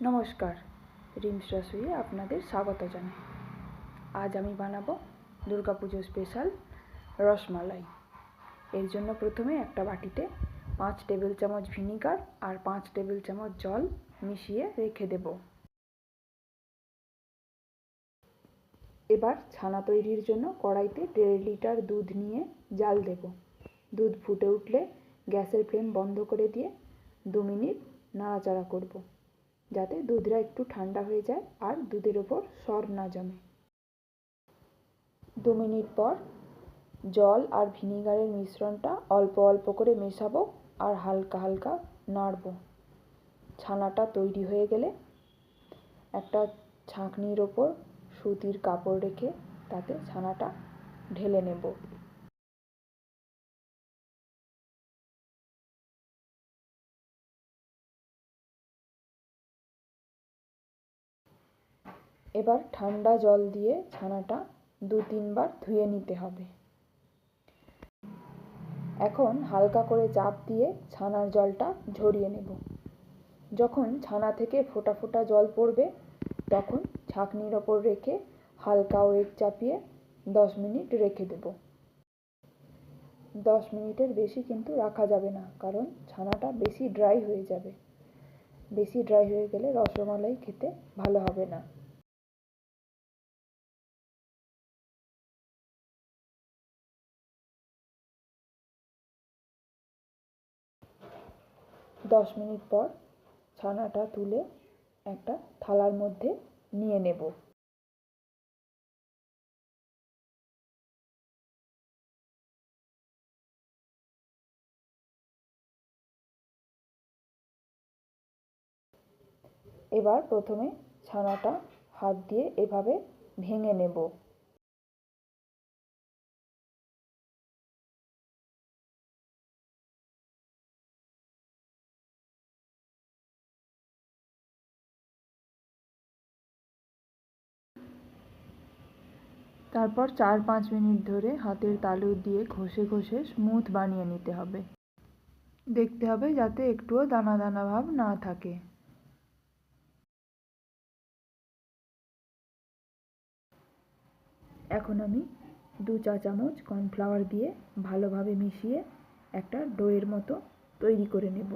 নমস্কার রিমস রসুইয়ে আপনাদের স্বাগত জানাই। আজ আমি বানাবো দুর্গাপুজো স্পেশাল রসমালাই। এর জন্য প্রথমে একটা বাটিতে পাঁচ টেবিল চামচ ভিনিগার আর পাঁচ টেবিল চামচ জল মিশিয়ে রেখে দেব। এবার ছানা তৈরির জন্য কড়াইতে দেড় লিটার দুধ নিয়ে জাল দেব। দুধ ফুটে উঠলে গ্যাসের ফ্লেম বন্ধ করে দিয়ে দু মিনিট নাড়াচাড়া করব। যাতে দুধটা একটু ঠান্ডা হয়ে যায় আর দুধের ওপর সর না জমে। দু মিনিট পর জল আর ভিনিগারের মিশ্রণটা অল্প অল্প করে মেশাবো আর হালকা হালকা নাড়ব। ছানাটা তৈরি হয়ে গেলে একটা ছাঁকনির ওপর সুতির কাপড় রেখে তাতে ছানাটা ঢেলে নেব। এবার ঠান্ডা জল দিয়ে ছানাটা দু তিনবার ধুয়ে নিতে হবে। এখন হালকা করে চাপ দিয়ে ছানার জলটা ঝরিয়ে নেব। যখন ছানা থেকে ফোটা ফোটা জল পড়বে, তখন ছাঁকনির ওপর রেখে হালকা ওয়েট চাপিয়ে দশ মিনিট রেখে দেব। দশ মিনিটের বেশি কিন্তু রাখা যাবে না, কারণ ছানাটা বেশি ড্রাই হয়ে যাবে। বেশি ড্রাই হয়ে গেলে রসমালাই খেতে ভালো হবে না। দশ মিনিট পর ছানাটা তুলে একটা থালার মধ্যে নিয়ে নেব। এবার প্রথমে ছানাটা হাত দিয়ে এভাবে ভেঙে নেব। তারপর চার পাঁচ মিনিট ধরে হাতের তালু দিয়ে ঘষে ঘষে স্মুথ বানিয়ে নিতে হবে। দেখতে হবে যাতে একটুও দানা দানা ভাব না থাকে। এখন আমি দু চা চামচ কর্নফ্লাওয়ার দিয়ে ভালোভাবে মিশিয়ে একটা ডোয়ের মতো তৈরি করে নেব।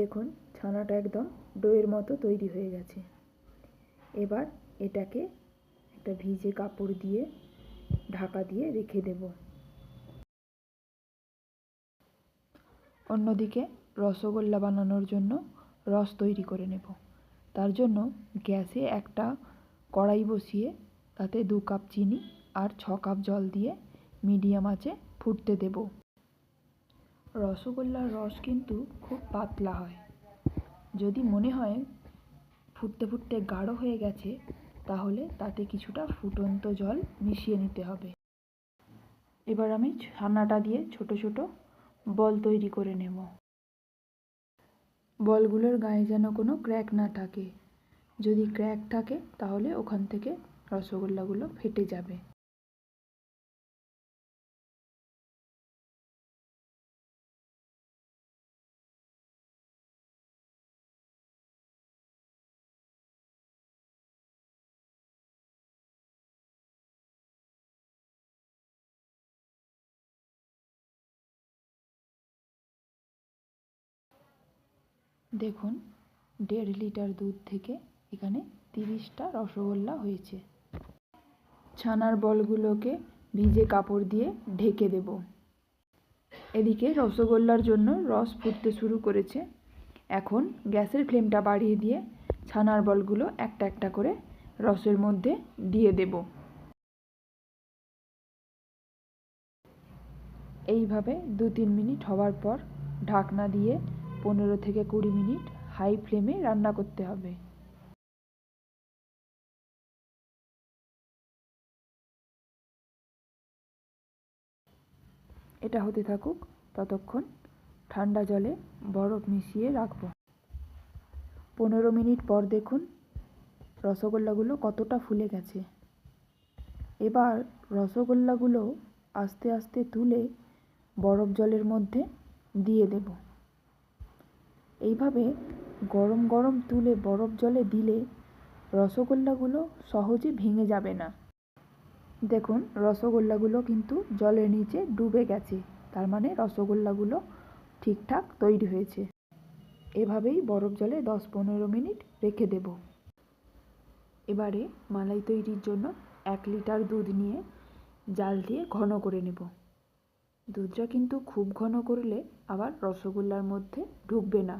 দেখুন, ছানাটা একদম ডোয়ের মতো তৈরি হয়ে গেছে। এবার এটাকে একটা ভিজে কাপড় দিয়ে ঢাকা দিয়ে রেখে দেব। অন্যদিকে রসগোল্লা বানানোর জন্য রস তৈরি করে নেব। তার জন্য গ্যাসে একটা কড়াই বসিয়ে তাতে দু কাপ চিনি আর ছ কাপ জল দিয়ে মিডিয়াম আঁচে ফুটতে দেব। রসগোল্লার রস কিন্তু খুব পাতলা হয়। যদি মনে হয় ফুটতে ফুটতে গাঢ় হয়ে গেছে, তাহলে তাতে কিছুটা ফুটন্ত জল মিশিয়ে নিতে হবে। এবার আমি ছানাটা দিয়ে ছোট ছোট বল তৈরি করে নেব। বলগুলোর গায়ে যেন কোনো ক্র্যাক না থাকে। যদি ক্র্যাক থাকে, তাহলে ওখান থেকে রসগোল্লাগুলো ফেটে যাবে। দেখুন, দেড় লিটার দুধ থেকে এখানে তিরিশটা রসগোল্লা হয়েছে। ছানার বলগুলোকে ভিজে কাপড় দিয়ে ঢেকে দেব। এদিকে রসগোল্লার জন্য রস ফুটতে শুরু করেছে। এখন গ্যাসের ফ্লেমটা বাড়িয়ে দিয়ে ছানার বলগুলো একটা একটা করে রসের মধ্যে দিয়ে দেব। এইভাবে দু তিন মিনিট হওয়ার পর ঢাকনা দিয়ে পনেরো থেকে কুড়ি মিনিট হাই ফ্লেমে রান্না করতে হবে। এটা হতে থাকুক ততক্ষণ ঠান্ডা জলে বরফ মিশিয়ে রাখব। পনেরো মিনিট পর দেখুন রসগোল্লাগুলো কতটা ফুলে গেছে। এবার রসগোল্লাগুলো আস্তে আস্তে তুলে বরফ জলের মধ্যে দিয়ে দেব। এইভাবে গরম গরম তুলে বরফ জলে দিলে রসগোল্লাগুলো সহজে ভেঙে যাবে না। দেখুন, রসগোল্লাগুলো কিন্তু জলের নিচে ডুবে গেছে। তার মানে রসগোল্লাগুলো ঠিকঠাক তৈরি হয়েছে। এভাবেই বরফ জলে দশ পনেরো মিনিট রেখে দেব। এবারে মালাই তৈরির জন্য এক লিটার দুধ নিয়ে জাল দিয়ে ঘন করে নেব। দুধটা কিন্তু খুব ঘন করলে আবার রসগোল্লার মধ্যে ঢুকবে না।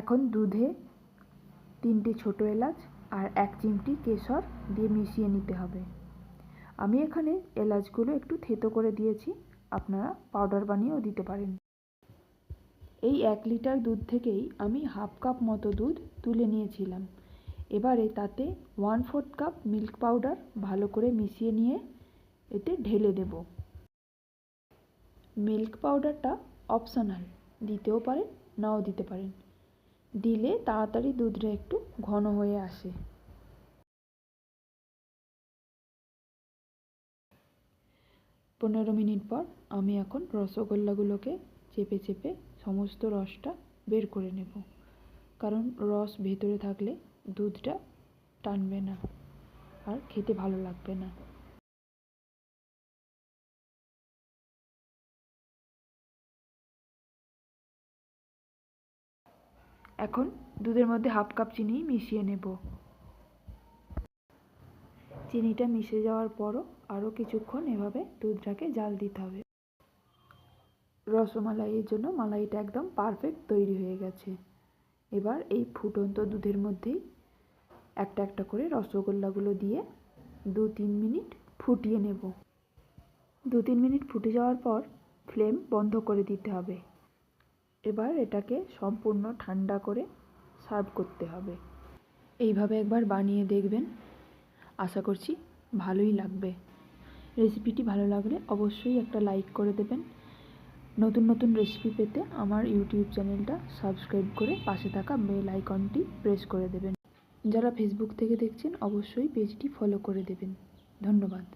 এখন দুধে তিনটে ছোটো এলাচ আর এক চিমটি কেশর দিয়ে মিশিয়ে নিতে হবে। আমি এখানে এলাচগুলো একটু থেতো করে দিয়েছি, আপনারা পাউডার বানিয়েও দিতে পারেন। এই এক লিটার দুধ থেকেই আমি হাফ কাপ মতো দুধ তুলে নিয়েছিলাম। এবারে তাতে one fourth cup milk powder ভালো করে মিশিয়ে নিয়ে এতে ঢেলে দেব। মিল্ক পাউডারটা অপশনাল, দিতেও পারেন, নাও দিতে পারেন। দিলে তাড়াতাড়ি দুধটা একটু ঘন হয়ে আসে। পনেরো মিনিট পর আমি এখন রসগোল্লাগুলোকে চেপে চেপে সমস্ত রসটা বের করে নেব। কারণ রস ভেতরে থাকলে দুধটা টানবে না আর খেতে ভালো লাগবে না। এখন দুধের মধ্যে হাফ কাপ চিনি মিশিয়ে নেব। চিনিটা মিশে যাওয়ার পরও আরও কিছুক্ষণ এভাবে দুধটাকে জাল দিতে হবে। রসমালাইয়ের জন্য মালাইটা একদম পারফেক্ট তৈরি হয়ে গেছে। এবার এই ফুটন্ত দুধের মধ্যেই একটা একটা করে রসগোল্লাগুলো দিয়ে দু তিন মিনিট ফুটিয়ে নেব। দু তিন মিনিট ফুটে যাওয়ার পর ফ্লেম বন্ধ করে দিতে হবে। এবার এটাকে সম্পূর্ণ ঠান্ডা করে সার্ভ করতে হবে। এইভাবে একবার বানিয়ে দেখবেন। আশা করছি ভালোই লাগবে। রেসিপিটি ভালো লাগলে অবশ্যই একটা লাইক করে দেবেন। নতুন নতুন রেসিপি পেতে আমার ইউটিউব চ্যানেলটা সাবস্ক্রাইব করে পাশে থাকা বেল আইকনটি প্রেস করে দেবেন। যারা ফেসবুক থেকে দেখছেন, অবশ্যই পেজটি ফলো করে দেবেন। ধন্যবাদ।